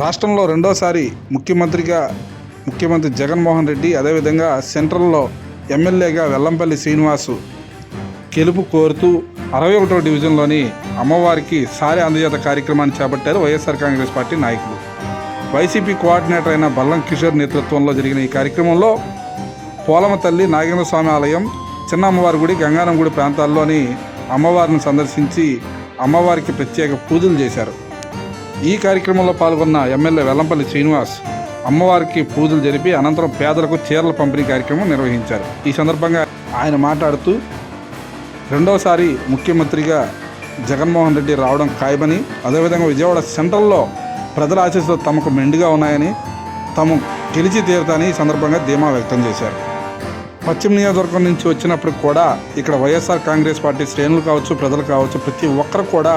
రాష్ట్రంలో రెండోసారి ముఖ్యమంత్రిగా ముఖ్యమంత్రి జగన్మోహన్ రెడ్డి అదేవిధంగా సెంట్రల్లో ఎమ్మెల్యేగా వెల్లంపల్లి శ్రీనివాసు గెలుపు కోరుతూ అరవై ఒకటో డివిజన్లోని అమ్మవారికి సారి అందజేత కార్యక్రమాన్ని చేపట్టారు వైఎస్ఆర్ కాంగ్రెస్ పార్టీ నాయకులు. వైసీపీ కోఆర్డినేటర్ అయిన బల్లం కిషోర్ నేతృత్వంలో జరిగిన ఈ కార్యక్రమంలో పోలమ తల్లి నాగేంద్ర స్వామి ఆలయం చిన్న అమ్మవారి గుడి గంగారం గుడి ప్రాంతాల్లోని అమ్మవారిని సందర్శించి అమ్మవారికి ప్రత్యేక పూజలు చేశారు. ఈ కార్యక్రమంలో పాల్గొన్న ఎమ్మెల్యే వెల్లంపల్లి శ్రీనివాస్ అమ్మవారికి పూజలు జరిపి అనంతరం పేదలకు చీరల పంపిణీ కార్యక్రమం నిర్వహించారు. ఈ సందర్భంగా ఆయన మాట్లాడుతూ రెండవసారి ముఖ్యమంత్రిగా జగన్మోహన్ రెడ్డి రావడం ఖాయమని అదేవిధంగా విజయవాడ సెంట్రల్లో ప్రజల ఆశీస్సులు తమకు మెండుగా ఉన్నాయని తాము గెలిచి తీరుతాని ఈ సందర్భంగా ధీమా వ్యక్తం చేశారు. పశ్చిమ నియోజకవర్గం నుంచి వచ్చినప్పుడు కూడా ఇక్కడ వైఎస్ఆర్ కాంగ్రెస్ పార్టీ శ్రేణులు కావచ్చు ప్రజలు కావచ్చు ప్రతి ఒక్కరు కూడా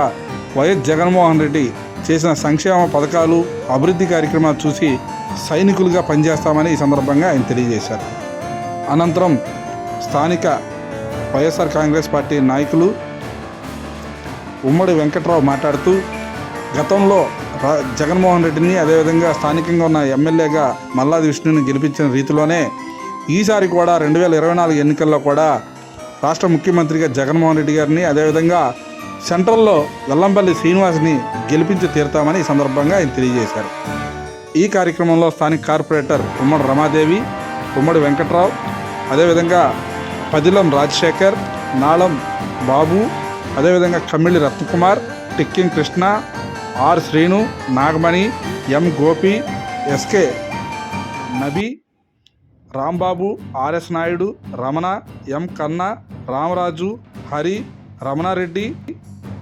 వైఎస్ జగన్మోహన్ రెడ్డి చేసిన సంక్షేమ పథకాలు అభివృద్ధి కార్యక్రమాలు చూసి సైనికులుగా పనిచేస్తామని ఈ సందర్భంగా ఆయన తెలియజేశారు. అనంతరం స్థానిక వైఎస్ఆర్ కాంగ్రెస్ పార్టీ నాయకులు ఉమ్మడి వెంకట్రావు మాట్లాడుతూ గతంలో జగన్మోహన్ రెడ్డిని అదేవిధంగా స్థానికంగా ఉన్న ఎమ్మెల్యేగా మల్లాది విష్ణుని గెలిపించిన రీతిలోనే ఈసారి కూడా రెండు వేల ఇరవై నాలుగు ఎన్నికల్లో కూడా రాష్ట్ర ముఖ్యమంత్రిగా జగన్మోహన్ రెడ్డి గారిని అదేవిధంగా సెంట్రల్లో వెల్లంపల్లి శ్రీనివాస్ని గెలిపించి తీరుతామని ఈ సందర్భంగా ఆయన తెలియజేశారు. ఈ కార్యక్రమంలో స్థానిక కార్పొరేటర్ ఉమ్మడి రమాదేవి ఉమ్మడి వెంకట్రావు అదేవిధంగా పదిలం రాజశేఖర్ నాళం బాబు అదేవిధంగా Kammilli Ratnakumar ticking Krishna R Srinu Nagamani M Gopi SK Nabi Rambabu RS Naidu Ramana M Kanna Ramaraju Hari Ramanareddy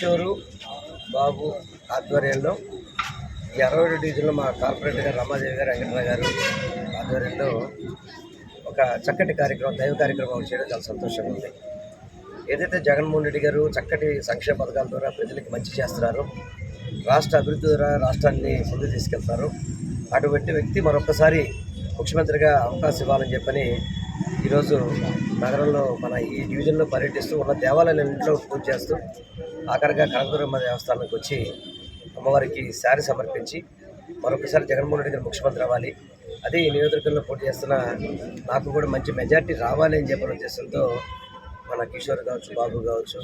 Kishore బాబు ఆధ్వర్యంలో ఈ అరవై రెండు డివిజన్లో మా కార్పొరేటర్ గారు రమాదేవి గారు వెంకటరావు గారు ఆధ్వర్యంలో ఒక చక్కటి కార్యక్రమం దైవ కార్యక్రమం చేయడం చాలా సంతోషంగా ఉంది. ఏదైతే జగన్మోహన్ రెడ్డి గారు చక్కటి సంక్షేమ పథకాల ద్వారా ప్రజలకు మంచి చేస్తున్నారో రాష్ట్ర అభివృద్ధి ద్వారా రాష్ట్రాన్ని ముందుకు తీసుకెళ్తారు అటువంటి వ్యక్తి మరొకసారి ముఖ్యమంత్రిగా అవకాశం ఇవ్వాలని చెప్పని ఈరోజు నగరంలో మన ఈ డివిజన్లో పర్యటిస్తూ ఉన్న దేవాలయాలన్నింటిలో పూజ చేస్తూ ఆఖరిగా కనకదుర్గమ్మ దేవస్థానానికి వచ్చి అమ్మవారికి శారీ సమర్పించి మరొకసారి జగన్మోహన్ రెడ్డి గారు ముఖ్యమంత్రి అవ్వాలి. అదే ఈ నియోజకవర్గంలో పోటీ చేస్తున్న నాకు కూడా మంచి మెజార్టీ రావాలి అని చెప్పిన ఉద్దేశంతో మన కిషోర్ కావచ్చు బాబు కావచ్చు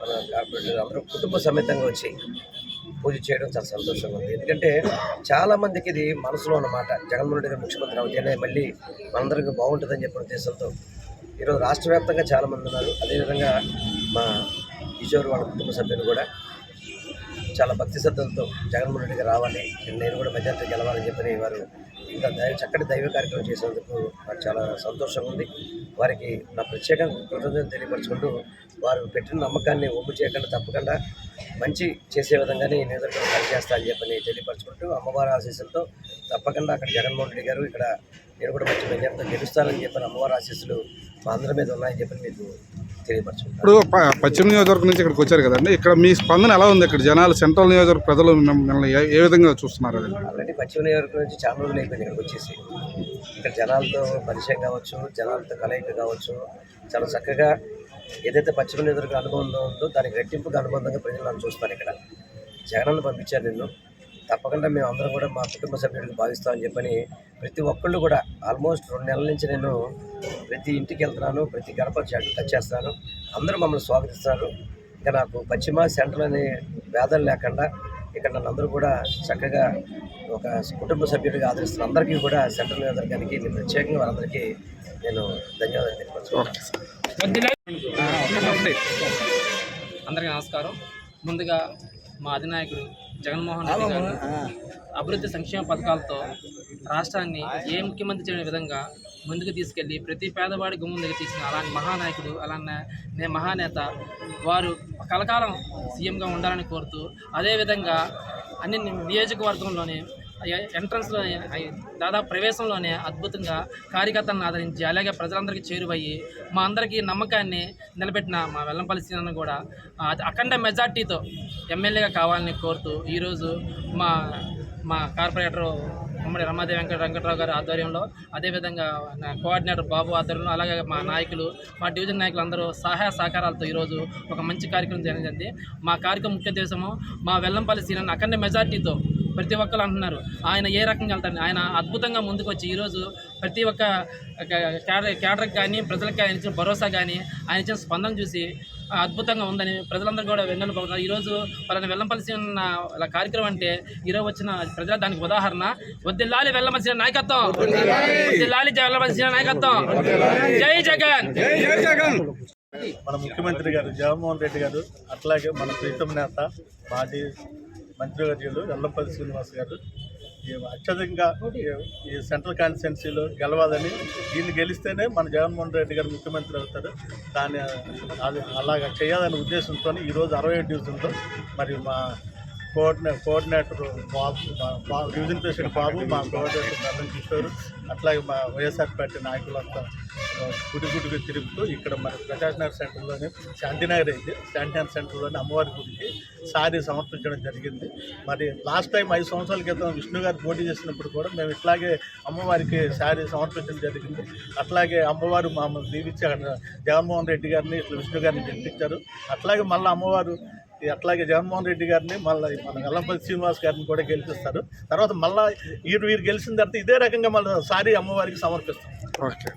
మన కార్పొరేటర్ అందరూ కుటుంబ సమేతంగా వచ్చి పూజ చేయడం చాలా సంతోషంగా ఉంది. ఎందుకంటే చాలా మందికి ఇది మనసులో ఉన్నమాట జగన్మోహన్ రెడ్డి గారు ముఖ్యమంత్రి అవుతేనే మళ్ళీ మనందరికీ బాగుంటుందని చెప్పిన ఉద్దేశంతో ఈరోజు రాష్ట్ర వ్యాప్తంగా చాలామంది ఉన్నారు. అదేవిధంగా మా కిషోర్ వాళ్ళ కుటుంబ సభ్యులు కూడా చాలా భక్తి శ్రద్ధలతో జగన్మోహన్ రెడ్డికి రావాలి. నేను కూడా మెజార్టీ గెలవాలని చెప్పని వారు ఇంత దైవ చక్కటి దైవ కార్యక్రమం చేసినందుకు నాకు చాలా సంతోషంగా ఉంది. వారికి నా ప్రత్యేకంగా కృతజ్ఞతలు తెలియపరచుకుంటూ వారు పెట్టిన నమ్మకాన్ని ఒమ్ము చేయకుండా తప్పకుండా మంచి చేసే విధంగానే ఈ నియోజకవర్గం పనిచేస్తా అని చెప్పని తెలియపరచుకుంటూ అమ్మవారి ఆశీస్సులతో తప్పకుండా అక్కడ జగన్మోహన్ రెడ్డి గారు ఇక్కడ నేను కూడా మంచి మెజార్టీతో గెలుస్తానని చెప్పిన అమ్మవారి ఆశీస్సులు అందరి మీద ఉన్నాయని చెప్పి మీకు తెలియపరచుకుంటాను. ఇప్పుడు ప- పశ్చిమ నియోజకవర్గం నుంచి ఇక్కడికి వచ్చారు కదండి. ఇక్కడ మీ స్పందన ఎలా ఉంది ఇక్కడ? జనాలు సెంట్రల్ నియోజకవర్గ ప్రజలు మిమ్మల్ని ఏ- ఏ విధంగా చూస్తున్నారు అది? ఆల్రెడీ పశ్చిమ నియోజకవర్గం నుంచి చాలా రోజులు అయిపోయింది ఇక్కడికి వచ్చేసి. ఇక్కడ జనాలతో పరిచయం కావచ్చు జనాలతో కలయిక కావచ్చు చాలా చక్కగా ఏదైతే పశ్చిమ నియోజకవర్గ అనుబంధం ఉందో దానికి రెట్టింపుగా అనుబంధంగా ప్రజలు నన్ను చూస్తారు ఇక్కడ. జగనన్న పంపించారు నిన్ను. తప్పకుండా మేము అందరం కూడా మా కుటుంబ సభ్యుడికి భావిస్తామని చెప్పని ప్రతి ఒక్కళ్ళు కూడా ఆల్మోస్ట్ రెండు నెలల నుంచి నేను ప్రతి ఇంటికి వెళ్తున్నాను ప్రతి గడప టచ్ చేస్తాను అందరూ మమ్మల్ని స్వాగతిస్తున్నారు. ఇంకా నాకు పశ్చిమ సెంట్రల్ అనే భేదాలు లేకుండా ఇక్కడ నన్ను అందరూ కూడా చక్కగా ఒక కుటుంబ సభ్యుడిగా ఆదరిస్తున్న అందరికీ కూడా సెంట్రల్ అందరికీ నేను ప్రత్యేకంగా వారందరికీ నేను ధన్యవాదాలు తెలియపరుచుకుంటున్నాను. అందరికీ నమస్కారం. ముందుగా మా అధినాయకుడు జగన్మోహన్ రెడ్డి గారు అభివృద్ధి సంక్షేమ పథకాలతో రాష్ట్రాన్ని ఏ ముఖ్యమంత్రి చేయని విధంగా ముందుకు తీసుకెళ్ళి ప్రతి పేదవాడి గుమ్మం దగ్గర తీసిన అలాంటి మహానాయకుడు అలానే నే మహానేత వారు కలకాలం సీఎంగా ఉండాలని కోరుతూ అదేవిధంగా అన్ని నియోజకవర్గంలోనే ఎంట్రన్స్లో దాదాపు ప్రవేశంలోనే అద్భుతంగా కార్యకర్తలను ఆదరించి అలాగే ప్రజలందరికీ చేరువయ్యి మా అందరికీ నమ్మకాన్ని నిలబెట్టిన మా వెల్లంపల్లి సీనను కూడా అఖండ మెజార్టీతో ఎమ్మెల్యేగా కావాలని కోరుతూ ఈరోజు మా మా కార్పొరేటర్ ఉమ్మడి రమాదేవి వెంకట వెంకటరావు గారి ఆధ్వర్యంలో అదేవిధంగా నా కోఆర్డినేటర్ బాబు ఆధ్వర్యంలో అలాగే మా నాయకులు మా డివిజన్ నాయకులు అందరూ సహాయ సహకారాలతో ఈరోజు ఒక మంచి కార్యక్రమం జరిగింది మా కార్యక్రమం ముఖ్య ఉద్దేశము మా వెల్లంపల్లి సీనన్న అఖండ మెజార్టీతో ప్రతి ఒక్కరు అంటున్నారు. ఆయన ఏ రకంగా వెళ్తారు ఆయన అద్భుతంగా ముందుకు వచ్చి ఈరోజు ప్రతి ఒక్క క్యాడర్ క్యాడర్కి కానీ ప్రజలకు ఆయన ఇచ్చిన భరోసా కానీ ఆయన ఇచ్చిన స్పందన చూసి అద్భుతంగా ఉందని ప్రజలందరూ కూడా వెన్నెలు పడుతున్నారు ఈరోజు వాళ్ళని ఇలా కార్యక్రమం అంటే ఈరోజు వచ్చిన ప్రజల దానికి ఉదాహరణ వద్దిల్లాలి వెల్లంపల్లి నాయకత్వం. వద్దిల్లాలి వెల్లంపల్లి నాయకత్వం. జై జగన్. మన ముఖ్యమంత్రి గారు జగన్మోహన్ రెడ్డి గారు అట్లాగే మన ప్రీతం నేత మాజీ మంత్రివర్యులు వెల్లంపల్లి శ్రీనివాస్ గారు. ఈ అత్యధికంగా ఈ- సెంట్రల్ కాన్స్టిట్యున్సీలో గెలవాలని దీన్ని గెలిస్తేనే మన జగన్మోహన్ రెడ్డి గారు ముఖ్యమంత్రి అవుతారు. దాన్ని అది అలాగా చేయాలనే ఉద్దేశంతో ఈరోజు అరవై ఏడు డివిజన్లో మరి మా కోఆర్డినే కోఆర్డినేటర్ బాబు మా- డివిజన్ ప్రెసిడెంట్ బాబు మా కోఆర్డినేటర్ నర్మన్ కిషోర్ అట్లాగే మా వైఎస్ఆర్ పార్టీ నాయకులంతా గుడి గుడికి తిరుగుతూ ఇక్కడ మన ప్రకాష్ నగర్ సెంటర్లోని శాంతినగర్ అయితే శాంతినగర్ సెంటర్లోని అమ్మవారి గుడికి సారీ సమర్పించడం జరిగింది. మరి లాస్ట్ టైం ఐదు సంవత్సరాల క్రితం విష్ణు గారు పోటీ చేసినప్పుడు కూడా మేము ఇట్లాగే అమ్మవారికి శారీ సమర్పించడం జరిగింది. అట్లాగే అమ్మవారు మామూలు దీవించి అక్కడ జగన్మోహన్ రెడ్డి గారిని ఇట్లా విష్ణు గారిని గెలిపించారు అట్లాగే మళ్ళీ అమ్మవారు అట్లాగే జగన్మోహన్ రెడ్డి గారిని మళ్ళీ మన వెల్లంపల్లి శ్రీనివాస్ గారిని కూడా గెలిపిస్తారు. తర్వాత మళ్ళీ వీరు వీరు గెలిచిన తర్వాత ఇదే రకంగా మళ్ళీ సారీ అమ్మవారికి సమర్పిస్తారు. ఓకే.